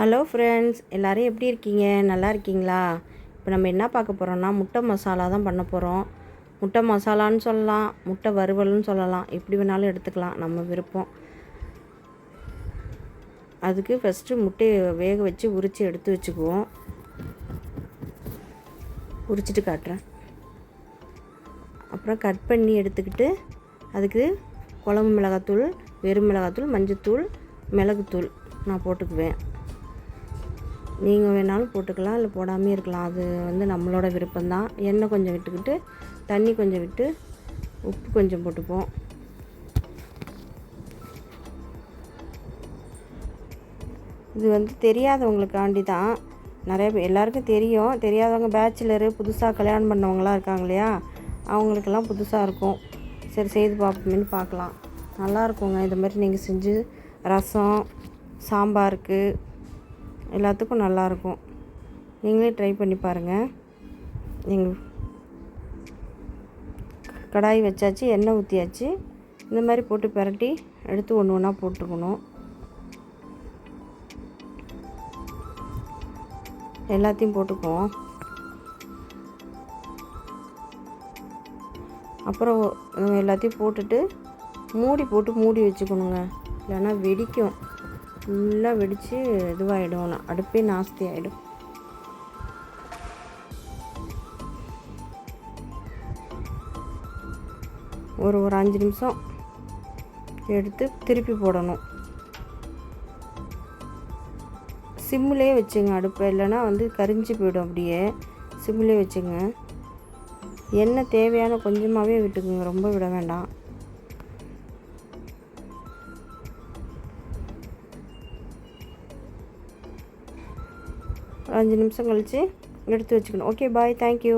Hello friends எல்லோரும் எப்படி இருக்கீங்க? நல்லா இருக்கீங்களா? இப்போ நம்ம என்ன பார்க்க போகிறோம்னா முட்டை மசாலா தான் பண்ண போகிறோம் முட்டை மசாலான்னு சொல்லலாம் முட்டை வறுவல்னு சொல்லலாம். எப்படி வேணாலும் எடுத்துக்கலாம் நம்ம விருப்பம். அதுக்கு ஃபஸ்ட்டு முட்டையை வேக வச்சு உரித்து எடுத்து வச்சுக்குவோம். உரிச்சிட்டு காட்டுறேன். அப்புறம் கட் பண்ணி எடுத்துக்கிட்டு அதுக்கு குழம்பு மிளகாத்தூள் வெறும் மிளகாத்தூள் மஞ்சத்தூள் மிளகுத்தூள் நான் போட்டுக்குவேன். நீங்கள் வேணாலும் போட்டுக்கலாம் இல்லை போடாமே இருக்கலாம். அது வந்து நம்மளோட விருப்பம்தான். எண்ணெய் கொஞ்சம் விட்டுக்கிட்டு தண்ணி கொஞ்சம் விட்டு உப்பு கொஞ்சம் போட்டுப்போம். இது வந்து தெரியாதவங்களுக்காண்டி தான் நிறைய பேர் எல்லாருக்கும் தெரியும். தெரியாதவங்க பேச்சுலரு புதுசாக கல்யாணம் பண்ணவங்களாம் இருக்காங்க இல்லையா? அவங்களுக்கெல்லாம் புதுசாக இருக்கும். சரி செய்து பார்ப்போமேன்னு பார்க்கலாம். நல்லா இருக்குங்க. இது மாதிரி நீங்கள் செஞ்சு ரசம் சாம்பாருக்கு எல்லாத்துக்கும் நல்லாயிருக்கும். நீங்களே ட்ரை பண்ணி பாருங்கள் நீங்கள் கடாய் வச்சாச்சு எண்ணெய் ஊற்றியாச்சு இந்த மாதிரி போட்டு பிரட்டி எடுத்து ஒன்று ஒன்றா போட்டுக்கணும். எல்லாத்தையும் போட்டுக்குவோம். அப்புறம் எல்லாத்தையும் போட்டுட்டு மூடி போட்டு மூடி வச்சுக்கணுங்க. இல்லைன்னா வெடிக்கும். ஃபுல்லாக வெடித்து இதுவாகிடும் அடுப்பே நாஸ்தி ஆகிடும் ஒரு ஒரு அஞ்சு நிமிஷம் எடுத்து திருப்பி போடணும். சிம்மிலே வச்சுங்க அடுப்பை இல்லைன்னா வந்து கரிஞ்சு போயிடும் அப்படியே. சிம்மிலே வச்சுங்க. எண்ணெய் தேவையான கொஞ்சமாகவே விட்டுக்குங்க ரொம்ப விட வேண்டாம். ஒரு அஞ்சு நிமிஷம் கழித்து எடுத்து வச்சுக்கணும். Okay bye thank you